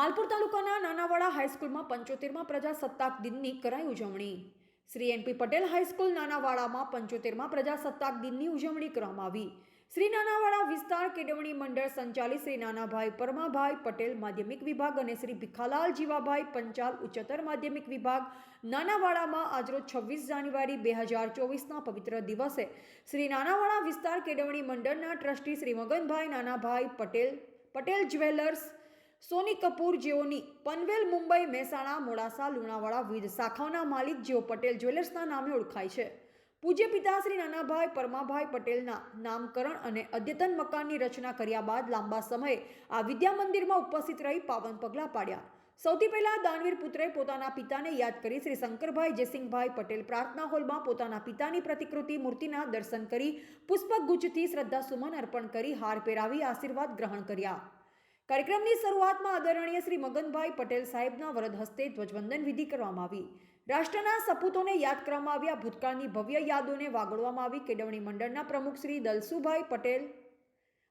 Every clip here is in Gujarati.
માલપુર તાલુકાના નાનાવાડા હાઈસ્કૂલમાં પંચોતેરમાં પ્રજાસત્તાક દિનની કરાઈ ઉજવણી. Shri NP Patel high school નાનાવાડામાં પંચોતેરમાં પ્રજાસત્તાક દિનની ઉજવણી કરવામાં આવી. શ્રી નાનાવાડા વિસ્તાર કેળવણી મંડળ સંચાલિત શ્રી નાનાભાઈ પરમાભાઈ પટેલ માધ્યમિક વિભાગ અને શ્રી ભીખાલાલ જીવાભાઈ પંચાલ ઉચ્ચતર માધ્યમિક વિભાગ નાનાવાડામાં આજરોજ છવ્વીસ જાન્યુઆરી બે હજાર ચોવીસના પવિત્ર દિવસે શ્રી નાનાવાડા વિસ્તાર કેળવણી મંડળના ટ્રસ્ટી શ્રી મગનભાઈ નાનાભાઈ પટેલ પટેલ જ્વેલર્સ સોની કપૂર જેઓની પનવેલ, મુંબઈ, મહેસાણા, મોડાસા, લુણાવાડા વિવિધ શાખાઓના માલિક જેઓ પટેલ જ્વેલર્સના નામે ઓળખાય છે. પૂજ્ય પિતા શ્રી નાનાભાઈ પરમાભાઈ પટેલના નામકરણ અને અદ્યતન મકાનની રચના કર્યા બાદ લાંબા સમયે આ વિદ્યા મંદિરમાં ઉપસ્થિત રહી પાવન પગલાં પાડ્યા. સૌથી પહેલા દાનવીર પુત્રે પોતાના પિતાને યાદ કરી શ્રી શંકરભાઈ જયસિંહભાઈ પટેલ પ્રાર્થના હોલમાં પોતાના પિતાની પ્રતિકૃતિ મૂર્તિના દર્શન કરી પુષ્પગુચ્છથી શ્રદ્ધા સુમન અર્પણ કરી હાર પહેરાવી આશીર્વાદ ગ્રહણ કર્યા. કાર્યક્રમની શરૂઆતમાં આદરણીય શ્રી મગનભાઈ પટેલ સાહેબના વરદ હસ્તે ધ્વજવંદન વિધિ કરવામાં આવી. રાષ્ટ્રના સપૂતોને યાદ કરવામાં આવ્યા, ભૂતકાળની ભવ્ય યાદોને વાગોળવામાં આવી. કેળવણી મંડળના પ્રમુખ શ્રી દલસુભાઈ પટેલ,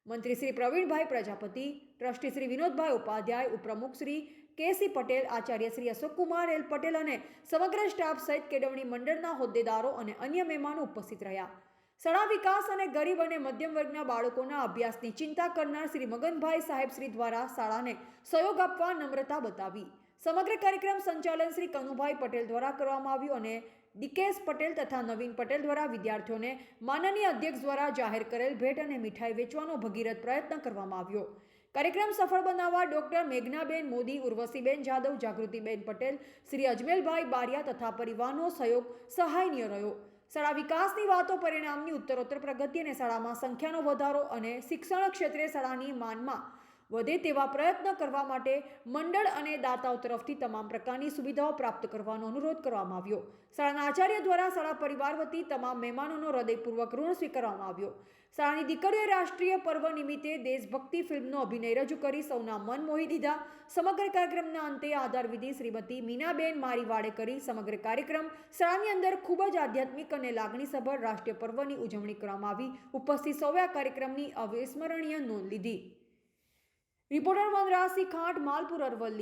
મંત્રી શ્રી પ્રવીણભાઈ પ્રજાપતિ, ટ્રસ્ટી શ્રી વિનોદભાઈ ઉપાધ્યાય, ઉપપ્રમુખ શ્રી કેસી પટેલ, આચાર્ય શ્રી અશોકકુમાર એલ પટેલ અને સમગ્ર સ્ટાફ સહિત કેળવણી મંડળના હોદ્દેદારો અને અન્ય મહેમાનો ઉપસ્થિત રહ્યા. શાળા વિકાસ અને ગરીબ અને મધ્યમ વર્ગના બાળકોના અભ્યાસની ચિંતા કરનાર શ્રી મગનભાઈ સાહેબ શ્રી દ્વારા શાળાને સહયોગ આપવા નમ્રતા બતાવી. સમગ્ર કાર્યક્રમ સંચાલન શ્રી કનુભાઈ પટેલ દ્વારા કરવામાં આવ્યું અને ડીકેએસ પટેલ તથા નવીન પટેલ દ્વારા વિદ્યાર્થીઓને માનનીય અધ્યક્ષ દ્વારા જાહેર કરેલ ભેટ અને મીઠાઈ વેચવાનો ભગીરથ પ્રયત્ન કરવામાં આવ્યો. કાર્યક્રમ સફળ બનાવવા ડોક્ટર મેઘનાબેન મોદી, ઉર્વશીબેન જાદવ, જાગૃતિબેન પટેલ, શ્રી અજમેલભાઈ બારિયા તથા પરિવારનો સહયોગ સહાયનીય રહ્યો. શાળા વિકાસની વાતો પરિણામની ઉત્તરોત્તર પ્રગતિ અને શાળામાં સંખ્યાનો વધારો અને શિક્ષણ ક્ષેત્રે શાળાની માનમાં વધે તેવા પ્રયત્ન કરવા માટે મંડળ અને દાતાઓ તરફથી તમામ પ્રકારની સુવિધાઓ પ્રાપ્ત કરવાનો અનુરોધ કરવામાં આવ્યો. શાળાના આચાર્ય દ્વારા શાળા પરિવાર વતી તમામ મહેમાનોનો હૃદયપૂર્વક ઋણ સ્વીકારવામાં આવ્યો. શાળાની દીકરીઓએ રાષ્ટ્રીય પર્વ નિમિત્તે દેશભક્તિ ફિલ્મનો અભિનય રજૂ કરી સૌના મન મોહી દીધા. સમગ્ર કાર્યક્રમના અંતે આધાર વિધિ શ્રીમતી મીનાબેન મારીવાડે કરી સમગ્ર કાર્યક્રમ શાળાની અંદર ખૂબ જ આધ્યાત્મિક અને લાગણીસભર રાષ્ટ્રીય પર્વની ઉજવણી કરવામાં આવી. ઉપસ્થિત સૌએ આ કાર્યક્રમની અવિસ્મરણીય નોંધ લીધી. રિપોર્ટર વનરાજસિંહ ખાંટ માલપુર અરવલ્લી.